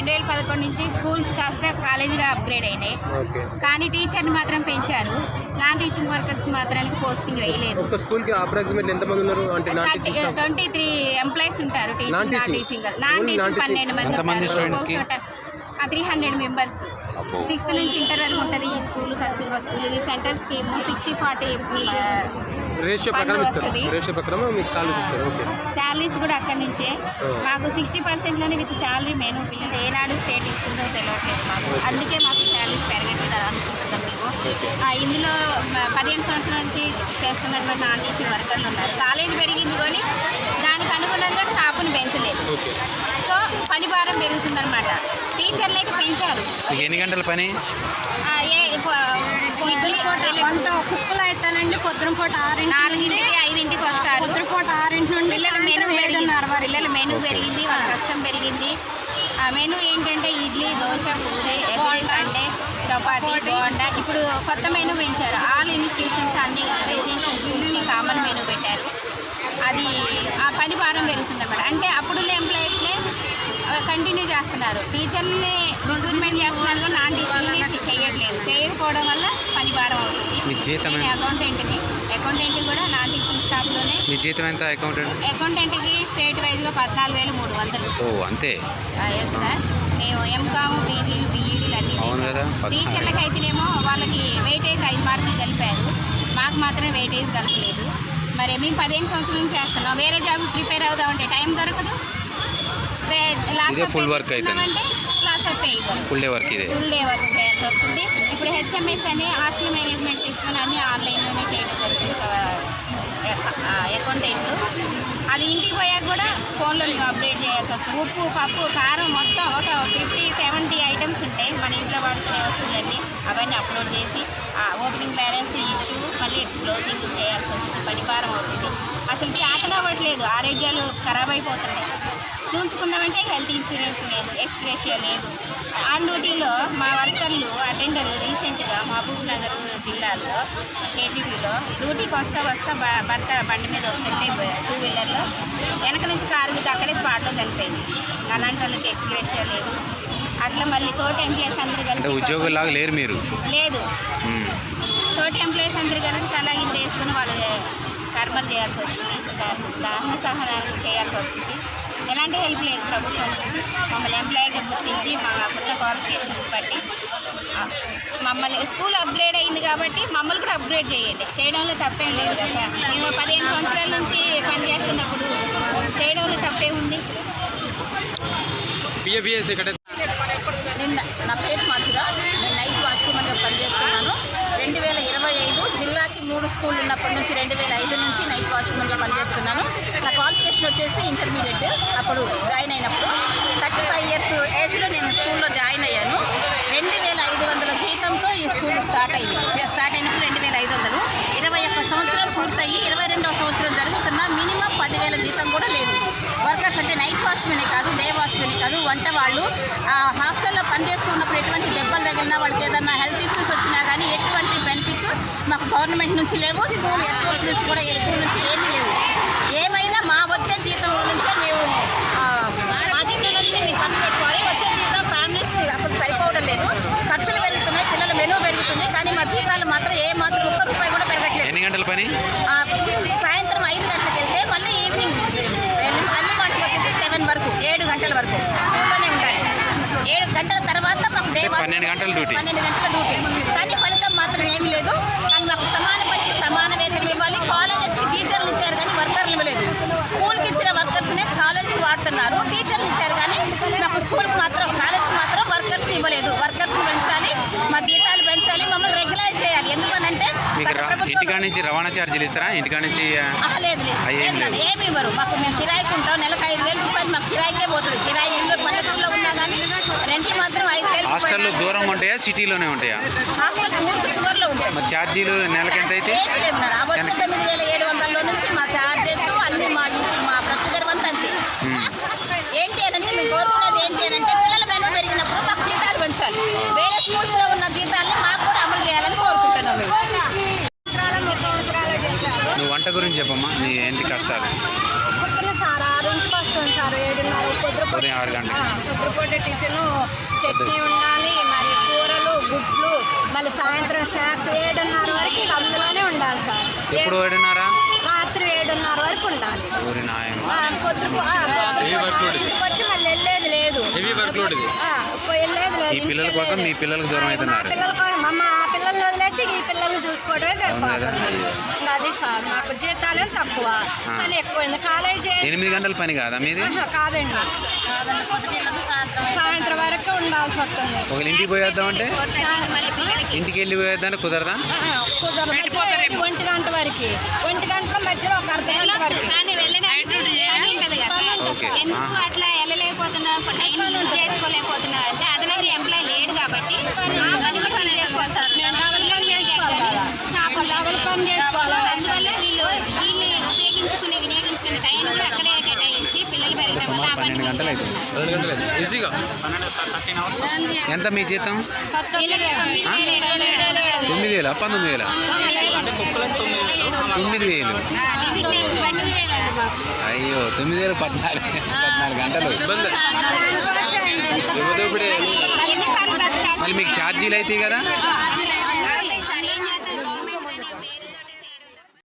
రెండు వేల పదకొండు నుంచి స్కూల్స్ కాస్త కాలేజీగా అప్గ్రేడ్ అయినాయి. ఓకే. కానీ టీచర్ని మాత్రం పెంచారు. నాన్ టీచింగ్ వర్కర్స్ మాత్రానికి పోస్టింగ్ వేయలేదు. స్కూల్కి ఎంతమంది ఉన్నారు? అంటే non teaching staff twenty three employees ఉంటారు teaching non. Teaching non teaching. పన్నెండు మంది? Three hundred members. సిక్స్త్ నుంచి ఇంటర్ వరకు ఉంటుంది ఈ స్కూల్ కస్తూర్బా స్కూల్. ఇది centre scheme sixty forty ratio ప్రకారం ఇస్తారు. రేషియో ప్రకారం మీకు సాలరీస్ ఇస్తారు ఓకే శాలరీస్ కూడా అక్కడి నుంచే. మాకు సిక్స్టీ పర్సెంట్లోనే విత్ శాలరీ మెనూ పిల్లలు ఏనాడు స్టేట్ ఇస్తుందో తెలియట్లేదు మాకు. అందుకే మాకు శాలరీస్ పెరగట్లేదు అని అనుకుంటున్నాం మేము. ఆ, ఇందులో పదిహేను సంవత్సరాల నుంచి చేస్తున్నటువంటి నాన్ టీచింగ్ వర్కర్లు ఉన్నారు. కాలేజ్ పెరిగింది కానీ దానికి అనుగుణంగా స్టాఫ్ను పెంచలేదు. ఓకే. సో పని భారం పెరుగుతుందన్నమాట. టీచర్లకి పెంచారు. మీకు ఎన్ని గంటల పని? ఆ, ఏ ప- ఇడ్లీ వంట కుక్కలు అయితేనండి పొద్దున పూట ఆరింటి నాలుగింటికి ఐదింటికి వస్తారు. పొద్దున పూట ఆరింటి నుండి పిల్లల మెనూ వరకు. పిల్లల మెనూ పెరిగింది వాళ్ళ కష్టం పెరిగింది. ఆ మెనూ ఏంటంటే ఇడ్లీ దోశ పూరి ఎవ్రీ సండే. చపాతీ బోండా. ఇప్పుడు కొత్త మెనూ పెంచారు. ఆల్ ఇన్స్టిట్యూషన్స్ అన్ని రెసిడెన్షియల్ స్కూల్స్కి కామన్ మెనూ పెట్టారు. అది ఆ పని భారం పెరుగుతుంది అనమాట అంటే అప్పుడున్న ఎంప్లాయీస్నే కంటిన్యూ చేస్తున్నారు. టీచర్ని రిక్రూట్మెంట్ చేస్తున్నారు కానీ నాన్ టీచింగ్ని చేయట్లేదు. చేయకపోవడం వల్ల పని భారం అవుతుంది. నేను? అకౌంటెంట్ని అకౌంటెంట్ కూడా నాన్ టీచింగ్ స్టాఫ్లోనే మీ జీతం ఎంత అకౌంటెంట్ అకౌంటెంట్కి స్టేట్ వైజ్గా పద్నాలుగు వేలు మూడు వందలు. ఓ అంతే. ఎస్ సార్ మేము ఎంకామ్ పీజీలు బీఈడీలు పద్నాలుగు. టీచర్లకి అయితేనేమో వాళ్ళకి వెయిటేజ్ ఐదు మార్కులు కలిపారు. మాకు మాత్రం వెయిటేజ్ కలపలేదు. మరి మేము పదిహేను సంవత్సరాల నుంచి చేస్తున్నాం. వేరే జాబ్ ప్రిపేర్ అవుదామంటే టైం దొరకదు. work అవుతుంది. అంటే క్లాస్ ఫుల్ డే వర్క్ ఇదే. ఫుల్ డే వర్క్ చేయాల్సి వస్తుంది. ఇప్పుడు హెచ్ఎంఎస్ అని హాస్టల్ మేనేజ్మెంట్ సిస్టమ్ అన్ని ఆన్లైన్లోనే చేయడం జరుగుతుంది. అకౌంటెంట్ అది ఇంటికి పోయాక కూడా ఫోన్లో అప్డేట్ చేయాల్సి వస్తుంది. ఉప్పు పప్పు కారం మొత్తం ఫిఫ్టీ సెవెంటీ ఐటమ్స్ ఉంటాయి. మన ఇంట్లో వాడుకునే వస్తువులన్నీ అవన్నీ అప్లోడ్ చేసి ఓపెనింగ్ బ్యాలెన్స్ ఇష్యూ మళ్ళీ క్లోజింగ్ చేయాల్సి వస్తుంది పనిభారం అవుతుంది. అసలు చేతన అవ్వట్లేదు. ఆరోగ్యాలు ఖరాబ్ అయిపోతున్నాయి. చూంచుకుందామంటే హెల్త్ ఇన్సూరెన్స్ లేదు ఎక్స్గ్రేషియా లేదు. ఆన్ డ్యూటీలో మా వర్కర్లు అటెండర్ రీసెంట్గా మహబూబ్ నగర్ జిల్లాలో కేజీబీలో డ్యూటీకి వస్తా వస్తా భర్త బండి మీద వస్తుంటే టూ వెనక నుంచి కారు మీద అక్కడే స్పాట్లో చనిపోయింది. అలాంటి వాళ్ళకి ఎక్స్గ్రేషియా లేదు. అట్లా మళ్ళీ తోటి ఎంప్లాయీస్ అందరూ కలిసి ఉద్యోగులాగా లేరు మీరు? లేదు. తోటి ఎంప్లాయీస్ అందరూ కలిసి తలాగింత వేసుకుని వాళ్ళు కర్మలు చేయాల్సి వస్తుంది. దహన సహనాలు చేయాల్సి వస్తుంది. ఎలాంటి హెల్ప్ లేదు ప్రభుత్వం నుంచి. మమ్మల్ని ఎంప్లాయీగా గుర్తించి మాకున్న క్వాలిఫికేషన్స్ బట్టి మమ్మల్ని స్కూల్ అప్గ్రేడ్ అయింది కాబట్టి మమ్మల్ని కూడా అప్గ్రేడ్ చేయండి. చేయడంలో తప్పేం లేదు కదా మేము పదిహేను సంవత్సరాల నుంచి పనిచేస్తున్నప్పుడు చేయడంలో తప్పే ఉంది. నిన్న నా పేరు మధుర. నేను నైట్ వాష్రూమ్గా పనిచేస్తున్నాను రెండు వేల ఇరవై ఐదు జిల్లాకి మూడు స్కూల్ ఉన్నప్పటి నుంచి రెండు వేల ఐదు నుంచి నైట్ వాచ్మెన్గా పనిచేస్తున్నాను. నా క్వాలిఫికేషన్ వచ్చేసి ఇంటర్మీడియట్ అప్పుడు జాయిన్ అయినప్పుడు. థర్టీ ఫైవ్ ఇయర్స్ ఏజ్లో నేను స్కూల్లో జాయిన్ అయ్యాను. రెండు వేల ఐదు వందల జీతంతో ఈ స్కూల్ స్టార్ట్ అయింది. స్టార్ట్ అయినప్పుడు రెండు వేల ఐదు వందలు. ఇరవై ఒక్క సంవత్సరం పూర్తయ్యి ఇరవై రెండవ సంవత్సరం జరుగుతున్న మినిమం పదివేల జీతం కూడా లేదు. వర్కర్స్ అంటే నైట్ వాచ్మెనే కాదు డే వాచ్మెనే కాదు వంట వాళ్ళు హాస్టల్లో పనిచేస్తున్నప్పుడు ఎటువంటి దెబ్బలు తగిలినా వాళ్ళకి ఏదన్నా హెల్త్ ఇష్యూస్ వచ్చినా కానీ గవర్నమెంట్ నుంచి లేవు స్కూల్ ఎస్ఓస్ నుంచి కూడా ఏ స్కూల్ నుంచి ఏమీ లేవు. ఏమైనా మా వచ్చే జీతం నుంచే మేము మా జీతం నుంచే మేము ఖర్చు పెట్టుకోవాలి. వచ్చే జీతం ఫ్యామిలీస్కి అసలు సరిపోవడం లేదు. ఖర్చులు పెరుగుతున్నాయి పిల్లల మెనూ పెరుగుతుంది కానీ మా జీతాలు మాత్రం ఏ మాత్రం ఒక్క రూపాయి కూడా పెరగట్లేదు. ఎన్ని గంటల పని ఆ, సాయంత్రం ఐదు గంటలకు వెళ్తే మళ్ళీ ఈవినింగ్ అన్ని పంటలు వచ్చేసి సెవెన్ వరకు ఏడు గంటల వరకు స్కూల్లోనే ఉండాలి ఏడు గంటల తర్వాత మాకు డే వాచ్ పన్నెండు గంటల డ్యూటీ. పన్నెండు గంటల డ్యూటీ. కానీ ఫలితం మాత్రం ఏమీ లేదు. కానీ మాకు సమాన పనికి సమాన వేతనం ఇవ్వాలి. కాలేజెస్కి టీచర్లు ఇచ్చారు కానీ వర్కర్లు ఇవ్వలేదు. స్కూల్కి ఇచ్చిన వర్కర్స్నే కాలేజీకి వాడుతున్నారు. టీచర్ ఇచ్చారు కానీ మాకు స్కూల్కి మాత్రం కాలేజ్కి మాత్రం వర్కర్స్ని ఇవ్వలేదు వర్కర్స్ని పెంచాలి మా జీతాలు పెంచాలి మమ్మల్ని రెగ్యులైజ్ చేయాలి ఎందుకంటే మీకు గత రా- ప్రభుత్వం- ఇంటికాడ నుంచి రవాణా ఛార్జీలు ఇస్తారా? ఇంటికాడ నుంచి లేదు. ఏమి ఇవ్వరు. మాకు మేము కిరాయికి ఉంటాం. నెలకు ఐదు వేలు రూపాయలు మాకు కిరాయికే పోతుంది. కిరాయి ఇల్లు పల్లెటూరులో ఉన్నా కానీ రెంట్లు మాత్రం ఐదు వేలు హాస్టళ్ళు రూపాయలు దూరంగా ఉంటాయా? సిటీలోనే ఉంటాయా? హాస్టల్ ఊరికి చివరిలో ఉంటాయి. మరి ఛార్జీలు నెలకి ఎంత అయితే? వచ్చే తొమ్మిది వేల ఏడు వందల నుంచి మా చార్జెస్ అన్ని మా మా ప్రొసీజర్ అంతా. ఏంటి అని అంటే మేము కోరుకునేది ఏంటి అని అంటే పిల్లల మెనూ పెరిగినప్పుడు మాకు జీతాలు పెంచాలి వేరే స్కూల్స్లో ఉన్న జీతాల్ని మాకు కూడా అమలు చేయాలని కోరుకుంటున్నాం గురించి చెప్పమ్మా నీ ఏంటి కష్టాలు? సార్ ఆరింటికి వస్తుంది సార్ ఏడున్నర ఆరు గంటలకు. పొద్దుపూట టిఫిన్ చట్నీ ఉండాలి మరి కూరలు గుడ్లు మళ్ళీ సాయంత్రం స్నాక్స్ ఏడున్నర వరకు ఇక అందులోనే ఉండాలి సార్. ఎప్పుడు రాత్రి ఏడున్నర వరకు ఉండాలి. ఊరి నాయన. వచ్చి మళ్ళీ వెళ్ళేది లేదు. హెవీ వర్క్ లోడ్ ఇది. ఆ, వెళ్ళేది లేదు. ఈ పిల్లల కోసం మీ పిల్లలకు దూరం అవుతున్నారు. పిల్లల కోసం మా పిల్లల్ని వదిలేసి ఈ పిల్లల్ని చూసుకోవడమే సరిపోతుంది ఇంకా అది సార్ మాకు జీతాలే తక్కువ. కానీ ఎక్కువైంది. కాలేజీ ఎనిమిది గంటల పని కాదా మీది? కాదండి. సాయంత్రం సాయంత్రం వరకు ఉండాల్సి వస్తుంది. ఒకవేళ ఇంటికి మళ్ళీ పిల్లలకి ఇంటికి వెళ్ళి పోయేద్దామంటే కుదరదా? కుదరదు. ఒంటి గంట వరకు. ఒంటి గంటలో మధ్యలో ఒక అర్ధ గంట వరకు. పని. ఎందుకు. అట్లా వెళ్ళలేకపోతున్నావు టైం యూజ్ చేసుకోలేకపోతున్నావు అంటే అదనంగా ఎంప్లాయ్ లేడు కాబట్టి ఆ పని కూడా మనం చేసుకోవాలి సార్ డబల్ పని చేసుకోవాలి కదా. షాపుల్లో డబల్ పని చేసుకోవాలి. అందువల్ల వీళ్ళు వీళ్ళు ఉపయోగించుకునే వినియోగించుకునే టైం కూడా అక్కడే కేటాయించి పిల్లలు పెరగడం వల్ల ఆ పని పన్నెండు గంటలు అవుతుంది రెండు గంటలు. ఈజీగా. ఎంత మీ జీతం? తొమ్మిది వేల పంతొమ్మిది వేల. తొమ్మిది వేలు. అయ్యో తొమ్మిది వేలు పద్నాలుగు పద్నాలుగు గంటలు. మళ్ళీ మీకు ఛార్జీలు అవుతాయి కదా?